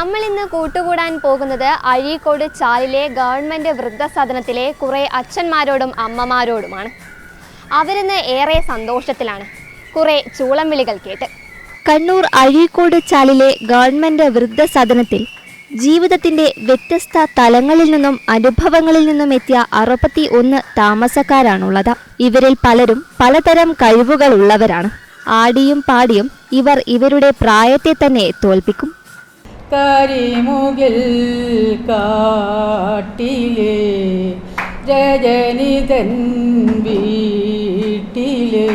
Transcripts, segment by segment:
നമ്മൾ ഇന്ന് കൂട്ടുകൂടാൻ പോകുന്നത് അഴീക്കോട് ചാലിലെ ഗവൺമെന്റ് വൃദ്ധസദനത്തിലെ കുറേ അച്ഛന്മാരോടും അമ്മമാരോടുമാണ്. അവരിന്ന് ഏറെ സന്തോഷത്തിലാണ്. കുറേ ചൂളം വിളികൾ കേട്ട്. കണ്ണൂർ അഴീക്കോട് ചാലിലെ ഗവൺമെന്റ് വൃദ്ധസദനത്തിൽ ജീവിതത്തിന്റെ വ്യത്യസ്ത തലങ്ങളിൽ നിന്നും അനുഭവങ്ങളിൽ നിന്നും എത്തിയ അറുപത്തി ഒന്ന് താമസക്കാരാണുള്ളത്. ഇവരിൽ പലരും പലതരം കഴിവുകളുള്ളവരാണ്. ആടിയും പാടിയും ഇവർ ഇവരുടെ പ്രായത്തെ തന്നെ തോൽപ്പിക്കും. കരിമുകിൽ കാട്ടിലെ രജനിതൻ വീട്ടിലെ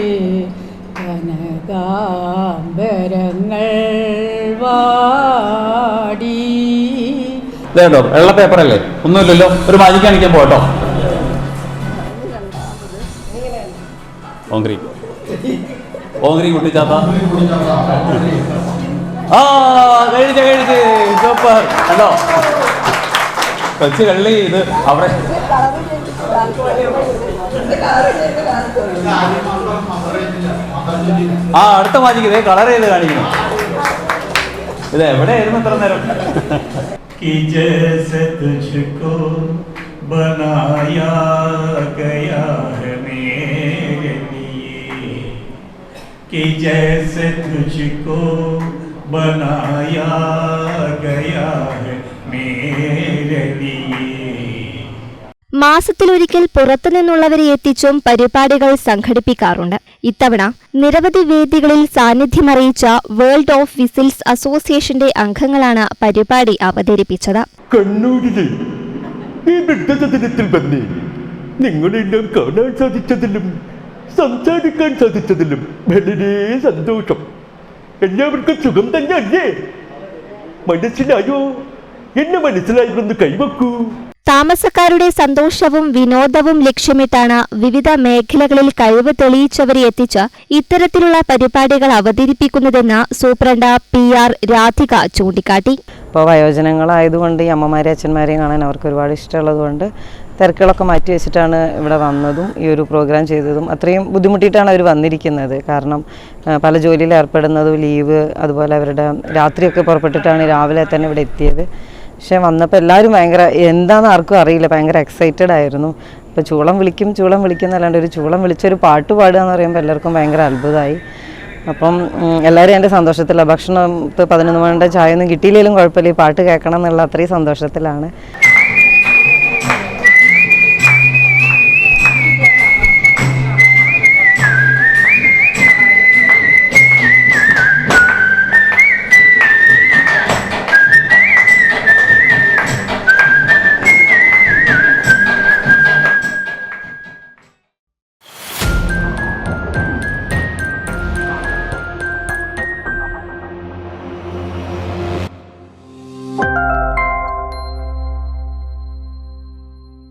കനകാംബരങ്ങൾ വാടി. ഇതേട്ടോ വെള്ള പേപ്പർ അല്ലേ? ഒന്നുമില്ലല്ലോ ഒരു മാജിക് കാണിക്കാൻ പോട്ടോ ഓങ്കരി ഓങ്കരി കുട്ടിച്ചാത്ത ആ കഴിച്ച് കഴിച്ച് സൂപ്പർ കണ്ടോ കൊച്ചു കള്ളി ഇത് അവിടെ ആ അടുത്ത മാജിക്ക് ഇതേ കളർ ചെയ്ത് കാണിക്കുന്നു ഇത് എവിടെയായിരുന്നു ഇത്ര നേരം कि जैसे तुझको बनाया गया है मेरे लिए कि जैसे तुझको बनाया गया है मेरे लिए മാസത്തിലൊരിക്കൽ പുറത്തുനിന്നുള്ളവരെ എത്തിച്ചും പരിപാടികൾ സംഘടിപ്പിക്കാറുണ്ട് ഇത്തവണ നിരവധി വേദികളിൽ സാന്നിധ്യമറിയിച്ച വേൾഡ് ഓഫ് വിസിൽസ് അസോസിയേഷന്റെ അംഗങ്ങളാണ് പരിപാടി അവതരിപ്പിച്ചത് കണ്ണൂരിലെ ഈ വൃദ്ധസദനത്തിൽ വന്ന് നിങ്ങളെല്ലാം കാണാൻ സാധിച്ചതിലും സംസാരിക്കാൻ സാധിച്ചതിലും വളരെ സന്തോഷം എല്ലാവർക്കും സുഖം തന്നെയല്ലേ? മനസ്സിലായോ? എന്നെ മനസ്സിലായിരുന്നു കൈവക്കൂ. താമസക്കാരുടെ സന്തോഷവും വിനോദവും ലക്ഷ്യമിട്ടാണ് വിവിധ മേഖലകളിൽ കഴിവ് തെളിയിച്ചവരെ എത്തിച്ച് ഇത്തരത്തിലുള്ള പരിപാടികൾ അവതരിപ്പിക്കുന്നതെന്ന് സൂപ്രണ്ട് പി ആർ രാധിക ചൂണ്ടിക്കാട്ടി. ഇപ്പോൾ വയോജനങ്ങളായതുകൊണ്ട് ഈ അമ്മമാരെയും അച്ഛന്മാരെയും കാണാൻ അവർക്ക് ഒരുപാട് ഇഷ്ടമുള്ളതുകൊണ്ട് തിരക്കുകളൊക്കെ മാറ്റി വെച്ചിട്ടാണ് ഇവിടെ വന്നതും ഈ ഒരു പ്രോഗ്രാം ചെയ്തതും. അത്രയും ബുദ്ധിമുട്ടിയിട്ടാണ് അവർ വന്നിരിക്കുന്നത്. കാരണം പല ജോലിയിൽ ഏർപ്പെടുന്നതും ലീവ് അതുപോലെ അവരുടെ രാത്രിയൊക്കെ പുറപ്പെട്ടിട്ടാണ് രാവിലെ തന്നെ ഇവിടെ എത്തിയത്. പക്ഷേ വന്നപ്പോൾ എല്ലാവരും ഭയങ്കര എന്താണെന്ന് ആർക്കും അറിയില്ല. ഭയങ്കര എക്സൈറ്റഡ് ആയിരുന്നു. അപ്പോൾ ചൂളം വിളിക്കും ചൂളം വിളിക്കും എന്നല്ലാണ്ട് ഒരു ചൂളം വിളിച്ചൊരു പാട്ട് പാടുക എന്ന് പറയുമ്പോൾ എല്ലാവർക്കും ഭയങ്കര അത്ഭുതമായി. അപ്പം എല്ലാവരും എന്റെ സന്തോഷത്തിലാണ്. ഭക്ഷണം ഇപ്പോൾ പതിനൊന്ന് മണിയുടെ ചായ ഒന്നും കിട്ടിയില്ലെങ്കിലും കുഴപ്പമില്ല. ഈ പാട്ട് കേൾക്കണം എന്നുള്ള അത്രയും സന്തോഷത്തിലാണ്.